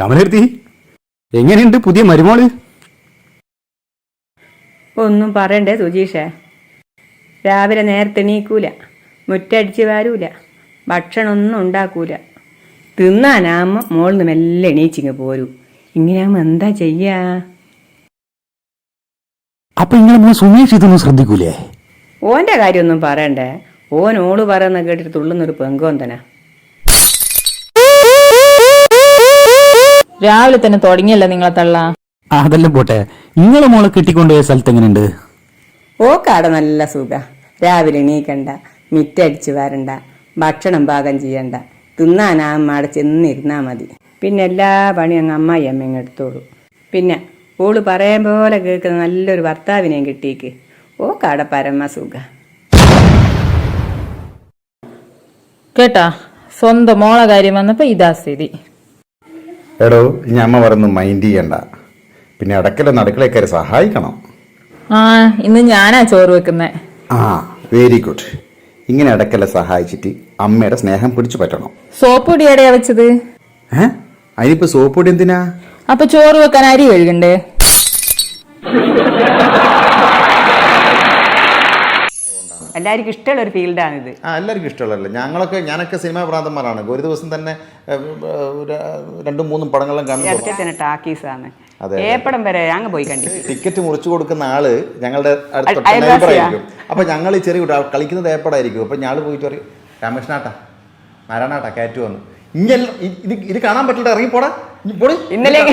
കമലെടുത്തി. എങ്ങനെയുണ്ട് പുതിയ മരുമോൾ? ഒന്നും പറയണ്ടേ സുജീഷേ. രാവിലെ നേരത്തെ എണീക്കൂല മുറ്റടിച്ച് വാരൂല ഭക്ഷണമൊന്നും ഉണ്ടാക്കൂല. തിന്നാനാമ്മ മോളിൽ നിന്ന് മെല്ലെ എണീച്ചിങ്ങ് പോരൂ. ഇങ്ങനെയാകുമ്പോ എന്താ ചെയ്യാ? അപ്പൊ ഇങ്ങനെ മോൻ സുമേഷ് ഇതൊന്നും ശ്രദ്ധിക്കൂലേ? ഓന്റെ കാര്യമൊന്നും പറയണ്ടേ. ഓൻ ഓൾ പറയുന്ന കേട്ടിട്ട് തുള്ളുന്നൊരു പെങ്കോന്തനാ രാവിലെ തന്നെ തുടങ്ങിയല്ല നിങ്ങളെ തള്ള? അതെല്ലാം പോട്ടെ. നിങ്ങളെ മോളെ കിട്ടിക്കൊണ്ടുപോയ സ്ഥലത്ത് എങ്ങനെയുണ്ട് ഓക്കാട നല്ല സുഖ. രാവിലെ എണീക്കണ്ട മിറ്റടിച്ച് വരണ്ട ഭക്ഷണം പാകം ചെയ്യണ്ട. തിന്നാനാ അവിടെ ചെന്നിരുന്നാ മതി. പിന്നെ എല്ലാ പണിയും അങ്ങ് അമ്മായി അമ്മയും എടുത്തോളൂ. പിന്നെ ഓൾ പറയാൻ പോലെ കേൾക്കുന്ന നല്ലൊരു ഭർത്താവിനെയും കിട്ടിയേക്ക്. ഓക്കാട പരമ സുഖ കേട്ടാ? സ്വന്തം മോളെ കാര്യം വന്നപ്പോ ഇതാ സ്ഥിതി. എടോ ഇനി അമ്മ പറഞ്ഞു മൈൻഡ് ചെയ്യണ്ട. പിന്നെ അടക്കല നടുക്കളെ കയറി സഹായിക്കണം? ആ ഇന്ന് ഞാനാ ചോറ് വെക്കുന്നേ. ആ വെരി ഗുഡ് ഇങ്ങനെ അടക്കല സഹായിച്ചിട്ട് അമ്മയുടെ സ്നേഹം പിടിച്ചു പറ്റണം. സോപ്പ് പൊടി എവിടെയാ വെച്ചത്? ഏ? അതിനിപ്പോ സോപ്പ് പൊടി എന്തിനാ? അപ്പൊ ചോറ് വെക്കാൻ അരി കഴുകണ്ടേ? എല്ലാവർക്കും ഇഷ്ടമുള്ള ഒരു ഫീൽഡാണിത് ആ എല്ലാവർക്കും ഇഷ്ടമുള്ളതല്ലേ? ഞങ്ങളൊക്കെ ഞാനൊക്കെ സിനിമാ പ്രാന്തന്മാരാണ് ഒരു ദിവസം തന്നെ രണ്ടും മൂന്നും പടങ്ങളും ഇടയ്ക്ക് തന്നെ ടാക്കീസാണ്. ഏപ്പടം വരെ അങ്ങ് പോയി കണ്ടി ടിക്കറ്റ് മുറിച്ചു കൊടുക്കുന്ന ആൾ ഞങ്ങളുടെ അടുത്തായിരിക്കും അപ്പൊ ഞങ്ങൾ ഈ ചെറിയ കുട്ടി കളിക്കുന്നത് ഏപ്പടായിരിക്കും അപ്പൊ ഞാൾ പോയിട്ട് പറയും രാമകൃഷ്ണാട്ടാ നാരായണാട്ടാ കയറ്റു വന്നു. ഇങ്ങനെ ഇത് ഇത് കാണാൻ പറ്റില്ല ഇറങ്ങിപ്പോടാ ഇന്നലെ-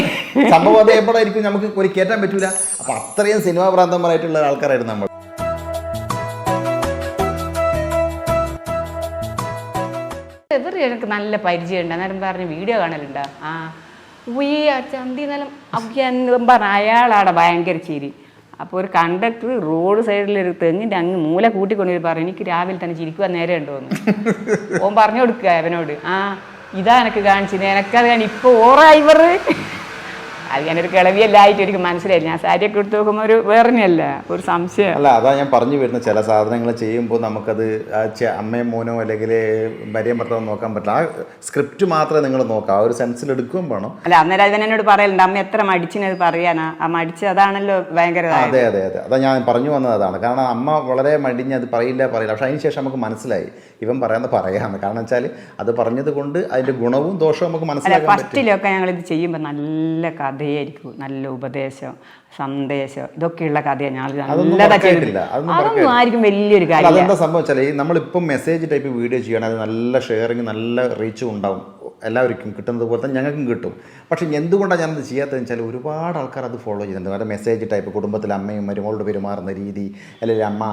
സംഭവം അത് ഏപ്പടായിരിക്കും നമുക്ക് ഒരു കയറ്റാൻ പറ്റൂല. അപ്പൊ അത്രയും സിനിമാ പ്രാന്തന്മാരായിട്ടുള്ള ആൾക്കാരായിരുന്നു നമ്മൾ എനിക്ക് നല്ല പരിചയമുണ്ട്. അന്നേരം പറഞ്ഞ് വീഡിയോ കാണലുണ്ട്? ആ. ഉയ്യ ചന്തി നിലം അഭ്യന്തം പറഞ്ഞ അയാളാടെ ഭയങ്കര ചിരി. അപ്പോൾ ഒരു കണ്ടക്ടർ റോഡ് സൈഡിൽ ഒരു തെങ്ങിന്റെ അങ്ങ് മൂല കൂട്ടിക്കൊണ്ടു പറഞ്ഞു എനിക്ക് രാവിലെ തന്നെ ചിരിക്കുവാൻ നേരെ ഉണ്ടോന്ന് ഓൻ പറഞ്ഞു കൊടുക്കുക അവനോട്. ആ ഇതാ എനക്ക് കാണിച്ചിന് എനക്കത് ഞാൻ ഇപ്പോൾ ഓറായിവർ അത് ഞാനൊരു കിളവിയല്ലായിട്ട് എനിക്ക് മനസ്സിലായി. ഞാൻ സാരിയൊക്കെ എടുത്ത് നോക്കുമ്പോൾ ഒരു വേറെയല്ല ഒരു സംശയം. അല്ല അതാ ഞാൻ പറഞ്ഞു വരുന്ന ചില സാധനങ്ങൾ ചെയ്യുമ്പോൾ നമുക്കത് അമ്മയും മോനോ അല്ലെങ്കിൽ ഭാര്യയും ഭർത്താവും നോക്കാൻ പറ്റില്ല. ആ സ്ക്രിപ്റ്റ് മാത്രമേ നിങ്ങൾ നോക്കാം ആ ഒരു സെൻസിൽ എടുക്കുകയും വേണം. അല്ല അന്നേരം അവൻ എന്നോട് പറയലുണ്ട്. അമ്മ എത്ര മടിച്ചിനത് പറയാനാ? ആ മടിച്ച് അതാണല്ലോ ഭയങ്കര. അതെ അതെ അതെ. അതാ ഞാൻ പറഞ്ഞു വന്നത് അതാണ്. കാരണം അമ്മ വളരെ മടിഞ്ഞ് അത് പറയില്ല പറയില്ല. പക്ഷെ അതിന് ശേഷം നമുക്ക് മനസ്സിലായി. ഇവൻ പറയാന്ന് പറയാന്ന് കാരണം വെച്ചാൽ അത് പറഞ്ഞത് കൊണ്ട് അതിന്റെ ഗുണവും ദോഷവും നമുക്ക് മനസ്സിലാക്കാം ഫസ്റ്റിലൊക്കെ ഞങ്ങൾ ഇത് ചെയ്യുമ്പോൾ നല്ല കഥയായിരിക്കും. നല്ല ഉപദേശം സന്ദേശം ഇതൊക്കെയുള്ള കഥയാണ് ഞങ്ങൾ അതൊന്നും നല്ലതാ. ആയിരിക്കും വലിയൊരു കാര്യം അതെന്താ സംഭവം വെച്ചാൽ നമ്മളിപ്പം മെസ്സേജ് ടൈപ്പ് വീഡിയോ ചെയ്യണം അത് നല്ല ഷെയറിങ് നല്ല റീച്ചും ഉണ്ടാവും. എല്ലാവർക്കും കിട്ടുന്നത് പോലെ തന്നെ ഞങ്ങൾക്കും കിട്ടും. പക്ഷേ എന്തുകൊണ്ടാണ് ഞാനത് ചെയ്യാത്തതെന്ന് വെച്ചാൽ ഒരുപാട് ആൾക്കാർ അത് ഫോളോ ചെയ്യുന്നുണ്ട്. നല്ല മെസ്സേജ് ടൈപ്പ് കുടുംബത്തിലെ അമ്മയും മരുമകളോട് പെരുമാറുന്ന രീതി അല്ലെങ്കിൽ അമ്മ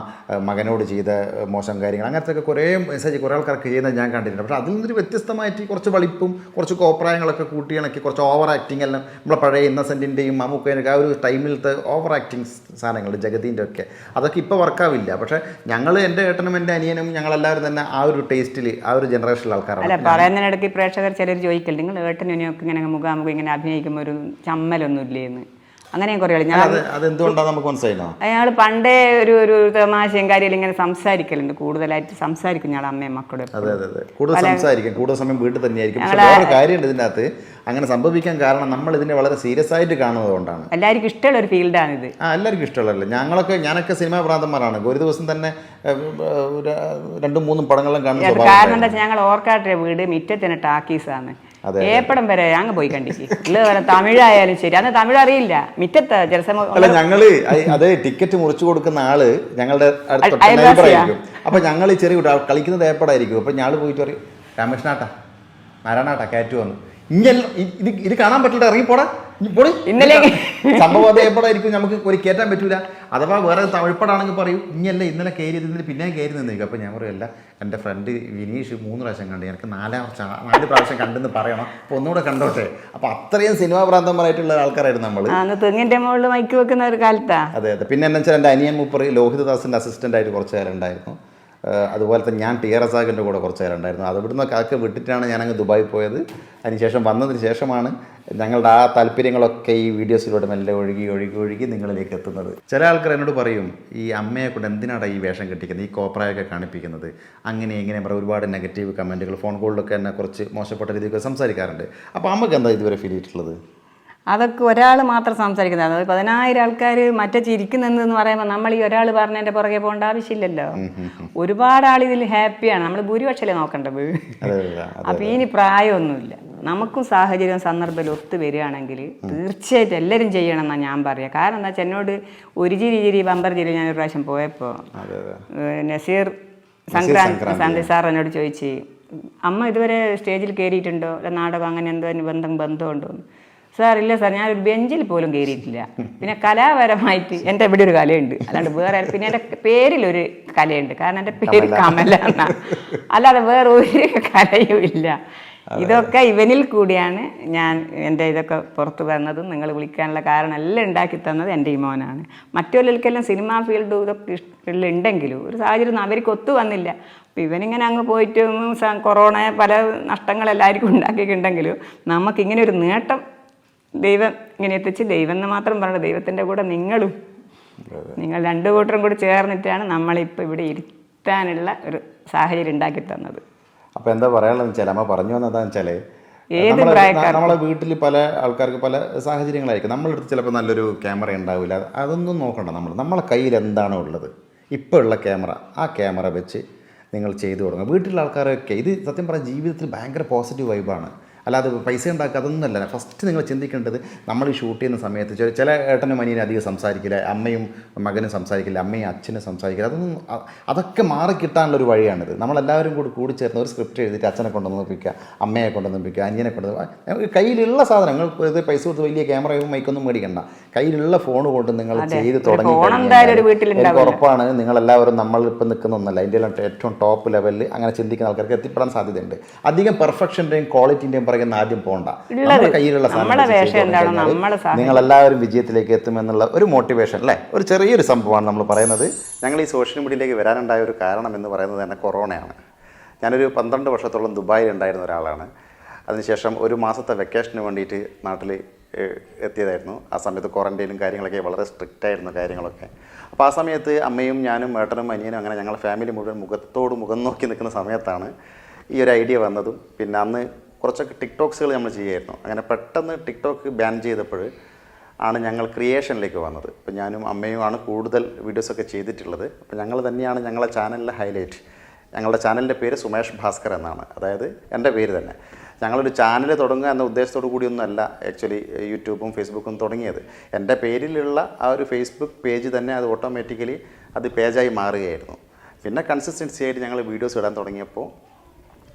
മകനോട് ചെയ്ത മോശം കാര്യങ്ങൾ അങ്ങനത്തെ ഒക്കെ കുറേ മെസ്സേജ് കുറേ ആൾക്കാർക്ക് ചെയ്യുന്നത് ഞാൻ കണ്ടിട്ടുണ്ട്. പക്ഷേ അതിൽ നിന്നൊരു വ്യത്യസ്തമായിട്ട് കുറച്ച് വളിപ്പും കുറച്ച് കോപ്രായങ്ങളൊക്കെ കൂട്ടിയിണക്കി കുറച്ച് ഓവർ ആക്ടിങ് എല്ലാം നമ്മളെ പഴയ ഇന്നസെന്റിന്റെയും മമ്മൂക്കേനൊക്കെ ആ ഒരു ടൈമിലത്തെ ഓവർ ആക്ടിങ് സാധനങ്ങൾ ജഗതീന്റെ ഒക്കെ അതൊക്കെ ഇപ്പോൾ വർക്കാവില്ല പക്ഷേ ഞങ്ങൾ എന്റെ ഏട്ടനും എന്റെ അനിയനും ഞങ്ങളെല്ലാവരും തന്നെ ആ ഒരു ടേസ്റ്റിൽ ആ ഒരു ജനറേഷനിലെ അല്ല ആൾക്കാരാണ്. പറയുന്നതിനിടയ്ക്ക് പ്രേക്ഷകർ ചിലർ ചോദിക്കൽ നിങ്ങൾ ഏട്ടനൊക്കെ ഇങ്ങനെ മുഖാമുഖം ഇങ്ങനെ അഭിനയിക്കുമ്പോൾ ഒരു ചമ്മലൊന്നും ഇല്ലേന്ന് അങ്ങനെയും കുറേ ആൾ. ഞാൻ നമുക്ക് അയാൾ പണ്ടേ ഒരു ഒരു തമാശയും കാര്യം ഇങ്ങനെ സംസാരിക്കലുണ്ട്. കൂടുതലായിട്ട് സംസാരിക്കും ഞങ്ങൾ അമ്മയും മക്കളും കൂടുതൽ സംസാരിക്കും. കൂടുതൽ സമയം വീട്ടിൽ തന്നെയായിരിക്കും. പക്ഷേ കാര്യമുണ്ട് അങ്ങനെ സംഭവിക്കാൻ കാരണം നമ്മൾ ഇതിനെ വളരെ സീരിയസ് ആയിട്ട് കാണുന്നത് കൊണ്ടാണ്. എല്ലാവർക്കും ഇഷ്ടമുള്ള ഒരു ഫീൽഡാണ് ഇത് ആ എല്ലാവർക്കും ഇഷ്ടമുള്ളതല്ലേ. ഞങ്ങളൊക്കെ ഞാനൊക്കെ സിനിമാ ഭ്രാന്തന്മാരാണ്. ഒരു ദിവസം തന്നെ രണ്ടും മൂന്നും പടങ്ങളും കാണുന്നത് കാരണം എന്താ വെച്ചാൽ ഞങ്ങൾ ഓർക്കാട്ടെ വീട് മിറ്റത്തിന് ടാക്കീസാണ്. ഏപ്പടം വരെ അങ്ങ് പോയി ഉള്ള വരെ തമിഴായാലും ശരി. അന്ന് തമിഴ് അറിയില്ല മിറ്റത്ത് ജലസമൂഹം അല്ല ഞങ്ങൾ അത് ടിക്കറ്റ് മുറിച്ചു കൊടുക്കുന്ന ആൾ ഞങ്ങളുടെ അപ്പൊ ഞങ്ങൾ ചെറിയ കുട്ടി കളിക്കുന്നത് ഏപ്പടായിരിക്കും. അപ്പൊ ഞങ്ങൾ പോയിട്ട് പറയും രാമകൃഷ്ണാട്ടാ നാരായണാട്ടാ കയറ്റു വന്നു ഇങ്ങനെ ഇത് ഇത് കാണാൻ പറ്റില്ല ഇറങ്ങി പോടി ഇന്നലെ- സംഭവം അത് എപ്പോഴായിരിക്കും നമുക്ക് ഒരു കയറ്റാൻ പറ്റൂല. അഥവാ വേറെ തമിഴ്പ്പടാണെങ്കിൽ പറയും. ഇങ്ങല്ല ഇന്നലെ കയറി ഇതിന് പിന്നെ കയറി നിന്നേക്കും അപ്പൊ ഞാൻ പറയല്ല എന്റെ ഫ്രണ്ട് വിനീഷ് മൂന്ന് പ്രാവശ്യം കണ്ടു. എനിക്ക് നാലാം നാല് പ്രാവശ്യം കണ്ടെന്ന് പറയണം. അപ്പൊ ഒന്നുകൂടെ കണ്ടോട്ടെ? അപ്പൊ അത്രയും സിനിമാ പ്രാന്തമായിട്ടുള്ള ആൾക്കാരായിരുന്നു നമ്മൾ തെങ്ങിന്റെ മുകളിൽ മൈക്ക് വെക്കുന്ന ഒരു കാലത്താ. അതെ അതെ. പിന്നെ എന്താ വെച്ചാൽ എന്റെ അനിയൻ മൂപ്പറി ലോഹിതദാസിന്റെ അസിസ്റ്റന്റ് ആയിട്ട് കുറച്ച് കാലം ഉണ്ടായിരുന്നു. അതുപോലെ തന്നെ ഞാൻ ടി ആർ റസാഖിന്റെ കൂടെ കുറച്ച് നേരം ഉണ്ടായിരുന്നു. അത് ഇവിടുന്ന് അതൊക്കെ വിട്ടിട്ടാണ് ഞാനങ്ങ് ദുബായി പോയത്. അതിനുശേഷം വന്നതിന് ശേഷമാണ് ഞങ്ങളുടെ ആ താല്പര്യങ്ങളൊക്കെ ഈ വീഡിയോസിലൂടെ മെല്ലെ ഒഴുകി ഒഴുകി ഒഴുകി നിങ്ങളിലേക്ക് എത്തുന്നത്. ചില ആൾക്കാർ എന്നോട് പറയും ഈ അമ്മയെ കൊണ്ട് എന്തിനാണ് ഈ വേഷം കെട്ടിക്കുന്നത്? ഈ കോപ്രായൊക്കെ കാണിപ്പിക്കുന്നത്. അങ്ങനെ ഇങ്ങനെ പറയുക ഒരുപാട് നെഗറ്റീവ് കമന്റുകൾ ഫോൺ കോളിലൊക്കെ എന്നെ കുറച്ച് മോശപ്പെട്ട രീതിയിൽ സംസാരിക്കാറുണ്ട്. അപ്പോൾ അമ്മയ്ക്ക് എന്താ ഇതുവരെ ഫീൽ ചെയ്തിട്ടുള്ളത്? അതൊക്കെ ഒരാൾ മാത്രം സംസാരിക്കുന്നത്. അത് പതിനായിരം ആൾക്കാർ മറ്റേ ചിരിക്കുന്നെന്ന് പറയുമ്പോൾ നമ്മൾ ഈ ഒരാൾ പറഞ്ഞതിന്റെ പുറകെ പോകേണ്ട ആവശ്യമില്ലല്ലോ. ഒരുപാട് ആൾ ഇതിൽ ഹാപ്പിയാണ് നമ്മൾ ഭൂരിപക്ഷമല്ലേ നോക്കേണ്ടത്? അപ്പം ഇനി പ്രായമൊന്നുമില്ല. നമുക്കും സാഹചര്യവും സന്ദർഭത്തിൽ ഒത്തു വരികയാണെങ്കിൽ തീർച്ചയായിട്ടും എല്ലാവരും ചെയ്യണം എന്നാണ് ഞാൻ പറയുക കാരണം എന്താ വെച്ചാൽ എന്നോട് ഒരു ചിരി ചിരി ബമ്പർ ചിരി ഞാൻ ഒരു പ്രാവശ്യം പോയപ്പോൾ നസീർ സംക്രാന്തി. സന്ധി സാർ എന്നോട് ചോദിച്ചു അമ്മ ഇതുവരെ സ്റ്റേജിൽ കയറിയിട്ടുണ്ടോ നാടകം അങ്ങനെ എന്തോ ബന്ധം ബന്ധമുണ്ടോ എന്ന് സാർ ഇല്ല സാർ ഞാൻ ഒരു ബെഞ്ചിൽ പോലും കയറിയിട്ടില്ല പിന്നെ കലാപരമായിട്ട് എന്റെ ഇവിടെ ഒരു കലയുണ്ട്. അല്ലാണ്ട് വേറെ പിന്നെ എന്റെ പേരിലൊരു കലയുണ്ട്. കാരണം എന്റെ പേര് കമല. എന്നാ. അല്ലാതെ വേറെ ഒരു കലയും ഇല്ല. ഇതൊക്കെ ഇവനിൽ കൂടിയാണ് ഞാൻ എന്റെ ഇതൊക്കെ പുറത്തു വന്നതും നിങ്ങൾ വിളിക്കാനുള്ള കാരണം എല്ലാം ഉണ്ടാക്കി തന്നത് എന്റെ ഈ മോനാണ്. മറ്റുള്ളവർക്കെല്ലാം സിനിമാ ഫീൽഡ് ഇതൊക്കെ ഇഷ്ടമുള്ള ഉണ്ടെങ്കിലും ഒരു സാഹചര്യം അവർക്ക് ഒത്തു വന്നില്ല. അപ്പം ഇവനിങ്ങനെ അങ്ങ് പോയിട്ട് കൊറോണ പല നഷ്ടങ്ങളെല്ലാവർക്കും ഉണ്ടാക്കിയിട്ടുണ്ടെങ്കിലും നമുക്കിങ്ങനെ ഒരു നേട്ടം ദൈവം ഇങ്ങനെ എത്തിച്ച് ദൈവം എന്ന് മാത്രം പറഞ്ഞു ദൈവത്തിന്റെ കൂടെ നിങ്ങളും. നിങ്ങൾ രണ്ടു കൂട്ടരും കൂടി ചേർന്നിട്ടാണ് നമ്മളിപ്പോൾ ഇവിടെ ഇരുത്താനുള്ള ഒരു സാഹചര്യം ഉണ്ടാക്കി തന്നത്. അപ്പോൾ എന്താ പറയാനുള്ളത് വെച്ചാൽ അമ്മ പറഞ്ഞു വന്നതാന്ന് വെച്ചാൽ ഏത്. നമ്മളെ വീട്ടിൽ പല ആൾക്കാർക്ക് പല സാഹചര്യങ്ങളായിരിക്കും. നമ്മളെ അടുത്ത് ചിലപ്പോൾ നല്ലൊരു ക്യാമറ ഉണ്ടാവില്ല. അതൊന്നും നോക്കണ്ട നമ്മൾ. നമ്മളെ കയ്യിൽ എന്താണോ ഉള്ളത്? ഇപ്പോൾ ഉള്ള ക്യാമറ. ആ ക്യാമറ വെച്ച് നിങ്ങൾ ചെയ്തു തുടങ്ങുക. വീട്ടിലുള്ള ആൾക്കാരൊക്കെ ഇത് സത്യം പറഞ്ഞാൽ ജീവിതത്തിൽ ഭയങ്കര പോസിറ്റീവ് വൈബാണ് അല്ലാതെ പൈസ ഉണ്ടാക്കുക അതൊന്നുമല്ല ഫസ്റ്റ് നിങ്ങൾ ചിന്തിക്കേണ്ടത് നമ്മൾ ഈ ഷൂട്ട് ചെയ്യുന്ന സമയത്ത് ചില- ചില ഏട്ടനും അനിയനും അധികം സംസാരിക്കില്ല. അമ്മയും മകനും സംസാരിക്കില്ല. അമ്മയും അച്ഛനും സംസാരിക്കില്ല. അതൊന്നും അതൊക്കെ മാറിക്കിട്ടാനുള്ള ഒരു വഴിയാണിത്. നമ്മളെല്ലാവരും കൂടി കൂടി ചേർന്ന് ഒരു സ്ക്രിപ്റ്റ് എഴുതിയിട്ട് അച്ഛനെ കൊണ്ടുവന്ന് ഒപ്പിക്കുക അമ്മയെ കൊണ്ടുവന്ന് ഒപ്പിക്കുക അനിയനെ കൊണ്ടുവന്ന് കയ്യിലുള്ള സാധനങ്ങൾ ഇത് പൈസ കൊടുത്ത് വലിയ ക്യാമറയും മൈക്കൊന്നും മേടിക്കണ്ട. കയ്യിലുള്ള ഫോൺ കൊണ്ട് നിങ്ങൾ. ചെയ്ത് തുടങ്ങി. എനിക്ക് ഉറപ്പാണ് നിങ്ങളെല്ലാവരും നമ്മളിപ്പോൾ നിൽക്കുന്ന ഒന്നല്ല. ഇന്ത്യയിലെ ഏറ്റവും ടോപ്പ് ലെവലിൽ അങ്ങനെ ചിന്തിക്കുന്ന ആൾക്കാർക്ക് എത്തിപ്പെടാൻ സാധ്യതയുണ്ട്. അധികം പെർഫെക്ഷന്റെയും ക്വാളിറ്റിന്റെയും പുറകെ ആദ്യം പോണ്ട. നമ്മുടെ കയ്യിലുള്ള സാധനം. തുടങ്ങിക്കഴിഞ്ഞാൽ നമ്മളെ വിജയത്തിലേക്ക് എത്തുമെന്നുള്ള ഒരു മോട്ടിവേഷൻ അല്ലേ? ഒരു ചെറിയൊരു സംഭവമാണ് നമ്മൾ പറയുന്നത്. ഞങ്ങൾ ഈ സോഷ്യൽ മീഡിയയിലേക്ക് വരാനുണ്ടായ ഒരു കാരണം എന്ന് പറയുന്നത് തന്നെ കൊറോണയാണ്. ഞാനൊരു പന്ത്രണ്ട് വർഷത്തോളം ദുബായിൽ ഉണ്ടായിരുന്ന ഒരാളാണ്. അതിനുശേഷം ഒരു മാസത്തെ വെക്കേഷന് വേണ്ടിയിട്ട് നാട്ടിൽ എത്തിയതായിരുന്നു. ആ സമയത്ത് ക്വാറന്റൈനും കാര്യങ്ങളൊക്കെ വളരെ സ്ട്രിക്റ്റ് ആയിരുന്നു കാര്യങ്ങളൊക്കെ. അപ്പോൾ ആ സമയത്ത് അമ്മയും ഞാനും ഏട്ടനും അനിയനും അങ്ങനെ ഞങ്ങളുടെ ഫാമിലി മുഴുവൻ മുഖത്തോട് മുഖം നോക്കി നിൽക്കുന്ന സമയത്താണ് ഈ ഒരു ഐഡിയ വന്നതും. പിന്നെ അന്ന് കുറച്ചൊക്കെ ടിക്ടോക്സുകൾ നമ്മൾ ചെയ്യുമായിരുന്നു. അങ്ങനെ പെട്ടെന്ന് ടിക്ടോക്ക് ബാൻ ചെയ്തപ്പോൾ ആണ് ഞങ്ങൾ ക്രിയേഷനിലേക്ക് വന്നത്. അപ്പോൾ ഞാനും അമ്മയുമാണ് കൂടുതൽ വീഡിയോസൊക്കെ ചെയ്തിട്ടുള്ളത്. അപ്പോൾ ഞങ്ങൾ തന്നെയാണ് ഞങ്ങളെ ചാനലിലെ ഹൈലൈറ്റ് ഞങ്ങളുടെ ചാനലിന്റെ പേര് സുമേഷ് ഭാസ്കർ എന്നാണ്. അതായത് എന്റെ പേര് തന്നെ. ഞങ്ങളൊരു ചാനൽ തുടങ്ങുക എന്ന ഉദ്ദേശത്തോടു കൂടിയൊന്നുമല്ല ആക്ച്വലി യൂട്യൂബും ഫേസ്ബുക്കും തുടങ്ങിയത്. എന്റെ പേരിലുള്ള ആ ഒരു ഫേസ്ബുക്ക് പേജ് തന്നെ അത് ഓട്ടോമാറ്റിക്കലി അത് പേജായി മാറുകയായിരുന്നു. പിന്നെ കൺസിസ്റ്റൻസി ആയിട്ട് ഞങ്ങൾ വീഡിയോസ് ഇടാൻ തുടങ്ങിയപ്പോൾ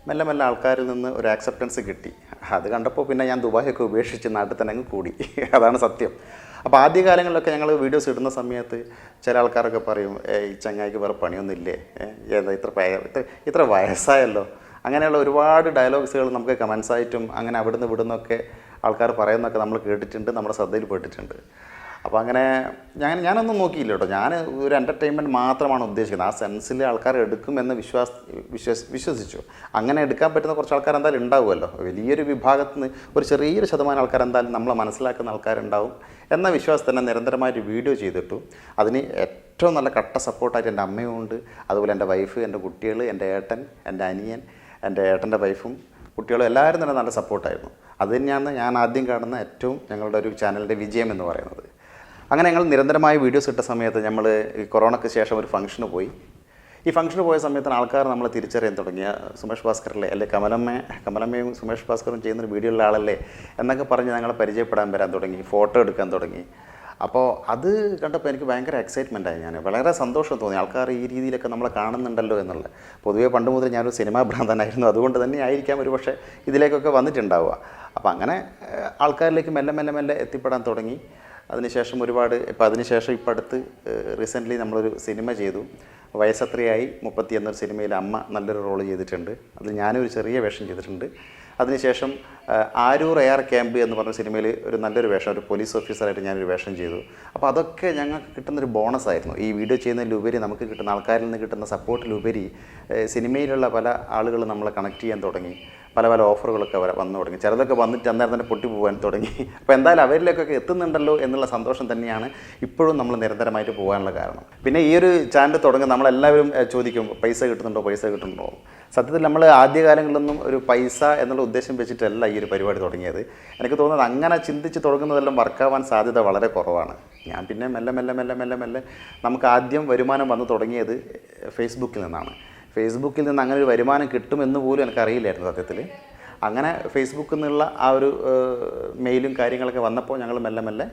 മെല്ലെ മെല്ലെ ആൾക്കാരിൽ നിന്ന് ഒരു ആക്സെപ്റ്റൻസ് കിട്ടി. അത് കണ്ടപ്പോൾ പിന്നെ ഞാൻ ദുബായൊക്കെ ഉപേക്ഷിച്ച് നാട്ടിൽ തന്നെ അങ്ങ് കൂടി. അതാണ് സത്യം. അപ്പോൾ ആദ്യ കാലങ്ങളിലൊക്കെ ഞങ്ങൾ വീഡിയോസ് ഇടുന്ന സമയത്ത് ചില ആൾക്കാരൊക്കെ പറയും ഈ ചങ്ങായിക്ക് വേറെ പണിയൊന്നുമില്ലേ? ഏതാ ഇത്ര ഇത്ര ഇത്ര വയസ്സായല്ലോ? അങ്ങനെയുള്ള ഒരുപാട് ഡയലോഗ്സുകൾ നമുക്ക് കമൻസായിട്ടും അങ്ങനെ അവിടുന്ന് ഇവിടുന്നൊക്കെ ആൾക്കാർ പറയുന്നൊക്കെ നമ്മൾ കേട്ടിട്ടുണ്ട് നമ്മുടെ ശ്രദ്ധയിൽ പെട്ടിട്ടുണ്ട് അപ്പോൾ അങ്ങനെ ഞാൻ ഞാനൊന്നും നോക്കിയില്ല കേട്ടോ. ഞാൻ ഒരു എന്റർടൈൻമെന്റ് മാത്രമാണ് ഉദ്ദേശിക്കുന്നത്. ആ സെൻസിൽ ആൾക്കാർ എടുക്കുമെന്ന് വിശ്വാസ വിശ്വസ് വിശ്വസിച്ചു. അങ്ങനെ എടുക്കാൻ പറ്റുന്ന കുറച്ച് ആൾക്കാർ എന്തായാലും ഉണ്ടാവുമല്ലോ. വലിയൊരു വിഭാഗത്തിൽ നിന്ന് ഒരു ചെറിയൊരു ശതമാനം ആൾക്കാർ എന്തായാലും നമ്മളെ മനസ്സിലാക്കുന്ന ആൾക്കാരുണ്ടാവും എന്ന വിശ്വാസത്തിൽ തന്നെ നിരന്തരമായിട്ട് വീഡിയോ ചെയ്തിട്ടു. അതിന് ഏറ്റവും നല്ല കട്ട സപ്പോർട്ടായിട്ട് എന്റെ അമ്മയും ഉണ്ട്. അതുപോലെ എന്റെ വൈഫ് എന്റെ കുട്ടികൾ എന്റെ ഏട്ടൻ എന്റെ അനിയൻ എന്റെ ഏട്ടന്റെ വൈഫും കുട്ടികളും എല്ലാവരും തന്നെ നല്ല സപ്പോർട്ടായിരുന്നു അത് തന്നെയാണ് ഞാൻ ആദ്യം കാണുന്ന ഏറ്റവും ഞങ്ങളുടെ ഒരു ചാനലിന്റെ വിജയം എന്ന് പറയുന്നത്. അങ്ങനെ ഞങ്ങൾ നിരന്തരമായ വീഡിയോസ് ഇട്ട സമയത്ത് നമ്മൾ കൊറോണയ്ക്ക് ശേഷം ഒരു ഫംഗ്ഷന് പോയി. ഈ ഫംഗ്ഷന് പോയ സമയത്താണ് ആൾക്കാർ നമ്മളെ തിരിച്ചറിയാൻ തുടങ്ങിയ സുമേഷ് ഭാസ്കറല്ലേ അല്ലെ? കമലമ്മ കമലമ്മയും സുമേഷ് ഭാസ്കറും ചെയ്യുന്നൊരു വീഡിയോ ഉള്ള ആളല്ലേ? എന്നൊക്കെ പറഞ്ഞ് ഞങ്ങളെ പരിചയപ്പെടാൻ വരാൻ തുടങ്ങി ഫോട്ടോ എടുക്കാൻ തുടങ്ങി. അപ്പോൾ അത് കണ്ടപ്പോൾ എനിക്ക് ഭയങ്കര എക്സൈറ്റ്മെന്റ് ആയി ഞാൻ വളരെ സന്തോഷം തോന്നി. ആൾക്കാർ ഈ രീതിയിലൊക്കെ നമ്മളെ കാണുന്നുണ്ടല്ലോ എന്നുള്ളത് പൊതുവേ പണ്ട് മുതൽ ഞാനൊരു സിനിമാ ഭ്രാന്തനായിരുന്നു. അതുകൊണ്ട് തന്നെ ആയിരിക്കാം ഒരു പക്ഷേ ഇതിലേക്കൊക്കെ വന്നിട്ടുണ്ടാവുക. അപ്പോൾ അങ്ങനെ ആൾക്കാരിലേക്ക് മെല്ലെ മെല്ലെ മെല്ലെ എത്തിപ്പെടാൻ തുടങ്ങി. അതിനുശേഷം ഒരുപാട് ഇപ്പം അതിനുശേഷം ഇപ്പം അടുത്ത് റീസെന്റ്ലി നമ്മളൊരു സിനിമ ചെയ്തു. വയസ്സത്രയായി മുപ്പത്തി എന്നൊരു സിനിമയിൽ അമ്മ നല്ലൊരു റോൾ ചെയ്തിട്ടുണ്ട്. അതിൽ ഞാനൊരു ചെറിയ വേഷം ചെയ്തിട്ടുണ്ട്. അതിനുശേഷം ആരൂർ എ ആർ ക്യാമ്പ് എന്ന് പറഞ്ഞ സിനിമയിൽ ഒരു നല്ലൊരു വേഷം ഒരു പോലീസ് ഓഫീസറായിട്ട് ഞാനൊരു വേഷം ചെയ്തു. അപ്പോൾ അതൊക്കെ ഞങ്ങൾക്ക് കിട്ടുന്നൊരു ബോണസ് ആയിരുന്നു. ഈ വീഡിയോ ചെയ്യുന്നതിലുപരി നമുക്ക് കിട്ടുന്ന ആൾക്കാരിൽ നിന്ന് കിട്ടുന്ന സപ്പോർട്ടിലുപരി സിനിമയിലുള്ള പല ആളുകൾ നമ്മളെ കണക്ട് ചെയ്യാൻ തുടങ്ങി. പല പല ഓഫറുകളൊക്കെ വന്നു തുടങ്ങി. ചിലതൊക്കെ വന്നിട്ട് അന്നേരം തന്നെ പൊട്ടി പോകാൻ തുടങ്ങി. അപ്പോൾ എന്തായാലും അവരിലേക്കൊക്കെ എത്തുന്നുണ്ടല്ലോ എന്നുള്ള സന്തോഷം തന്നെയാണ് ഇപ്പോഴും നമ്മൾ നിരന്തരമായിട്ട് പോകാനുള്ള കാരണം. പിന്നെ ഈ ഒരു ചാനൽ തുടങ്ങി നമ്മളെല്ലാവരും ചോദിക്കും പൈസ കിട്ടുന്നുണ്ടോ പൈസ കിട്ടുന്നുണ്ടോ? സത്യത്തിൽ നമ്മൾ ആദ്യകാലങ്ങളിലൊന്നും ഒരു പൈസ എന്നുള്ള ഉദ്ദേശം വെച്ചിട്ടല്ല ഈ ഒരു പരിപാടി തുടങ്ങിയത്. എനിക്ക് തോന്നുന്നത് അങ്ങനെ ചിന്തിച്ച് തുടങ്ങുന്നതെല്ലാം വർക്കാവാൻ സാധ്യത വളരെ കുറവാണ്. ഞാൻ പിന്നെ മെല്ലെ മെല്ലെ മെല്ലെ മെല്ലെ മെല്ലെ നമുക്ക് ആദ്യം വരുമാനം വന്നു തുടങ്ങിയത് ഫേസ്ബുക്കിൽ നിന്നാണ്. ഫേസ്ബുക്കിൽ നിന്ന് അങ്ങനെ ഒരു വരുമാനം കിട്ടുമെന്ന് പോലും എനിക്കറിയില്ലായിരുന്നു സത്യത്തിൽ. അങ്ങനെ ഫേസ്ബുക്കിൽ നിന്നുള്ള ആ ഒരു മെയിലും കാര്യങ്ങളൊക്കെ വന്നപ്പോൾ ഞങ്ങൾ മെല്ലെ മെല്ലെ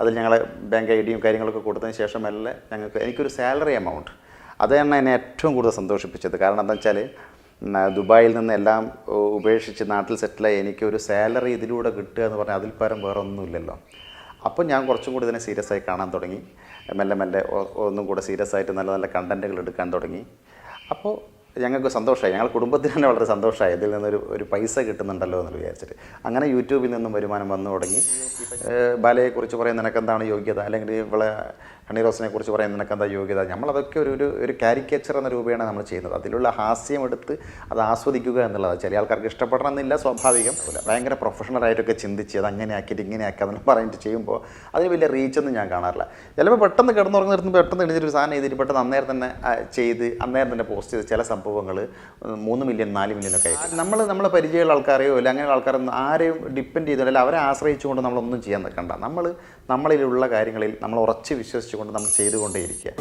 അതിൽ ഞങ്ങളെ ബാങ്ക് ഐ ഡിയും കാര്യങ്ങളൊക്കെ കൊടുത്തതിന് ശേഷം മെല്ലെ ഞങ്ങൾക്ക് എനിക്കൊരു സാലറി എമൗണ്ട്. അതാണ് എന്നെ ഏറ്റവും കൂടുതൽ സന്തോഷിപ്പിച്ചത്. കാരണം എന്താ വെച്ചാൽ ദുബായിൽ നിന്ന് എല്ലാം ഉപേക്ഷിച്ച് നാട്ടിൽ സെറ്റിലായി എനിക്ക് ഒരു സാലറി ഇതിലൂടെ കിട്ടുക എന്ന് പറഞ്ഞാൽ അതിൽ പരം വേറെ ഒന്നുമില്ലല്ലോ. അപ്പോൾ ഞാൻ കുറച്ചും കൂടി ഇതിനെ സീരിയസ് ആയി കാണാൻ തുടങ്ങി. മെല്ലെ മെല്ലെ ഒന്നും കൂടെ സീരിയസ് ആയിട്ട് നല്ല നല്ല കണ്ടന്റുകൾ എടുക്കാൻ തുടങ്ങി. അപ്പോൾ ഞങ്ങൾക്ക് സന്തോഷമായി. ഞങ്ങൾ കുടുംബത്തിന് തന്നെ വളരെ സന്തോഷമായി. ഇതിൽ നിന്നൊരു ഒരു പൈസ കിട്ടുന്നുണ്ടല്ലോ എന്ന് വിചാരിച്ചിട്ട്. അങ്ങനെ യൂട്യൂബിൽ നിന്നും വരുമാനം വന്നു തുടങ്ങി. ബാലയെക്കുറിച്ച് പറയുന്ന നിനക്കെന്താണ് യോഗ്യത? അല്ലെങ്കിൽ ഇവളെ ഹണിറോസിനെ കുറിച്ച് പറയുന്ന നിനക്കെന്താ യോഗ്യത? നമ്മളതൊക്കെ ഒരു ഒരു ഒരു കാരിക്കേച്ചർ എന്ന രൂപയാണ് നമ്മൾ ചെയ്യുന്നത്. അതിലുള്ള ഹാസ്യം എടുത്ത് അത് ആസ്വദിക്കുക എന്നുള്ളത്. ചില ആൾക്കാർക്ക് ഇഷ്ടപ്പെടണമെന്നില്ല സ്വാഭാവികം. ഭയങ്കര പ്രൊഫഷണലായിട്ടൊക്കെ ചിന്തിച്ച് അത് അങ്ങനെ ആക്കിയിട്ട് ഇങ്ങനെ ആക്കാന്ന് പറഞ്ഞിട്ട് ചെയ്യുമ്പോൾ അതിന് വലിയ റീച്ചൊന്നും ഞാൻ കാണാറില്ല. ചിലപ്പോൾ പെട്ടെന്ന് കിടന്നുറങ്ങി നിർത്തുമ്പോൾ പെട്ടെന്ന് ഒരു സാധനം ചെയ്തിട്ട് പെട്ടെന്ന് അന്നേരം തന്നെ ചെയ്ത് അന്നേരം തന്നെ പോസ്റ്റ് ചെയ്ത് ചില സംഭവങ്ങൾ മൂന്ന് മില്യൺ നാല് മില്യൺ ഒക്കെ ആയിട്ട്. നമ്മൾ നമ്മളെ പരിചയമുള്ള ആൾക്കാരെയോ അല്ലെങ്കിൽ അങ്ങനെയുള്ള ആൾക്കാരൊന്നും ആരെയും ഡിപ്പെൻഡ് ചെയ്തോ അല്ല അവരെ ആശ്രയിച്ചുകൊണ്ട് നമ്മളൊന്നും ചെയ്യാൻ നിൽക്കണ്ട. നമ്മൾ നമ്മളിലുള്ള കാര്യങ്ങളിൽ നമ്മൾ ഉറച്ച് വിശ്വസിച്ചുകൊണ്ട് നമ്മൾ ചെയ്തുകൊണ്ടേയിരിക്കുക.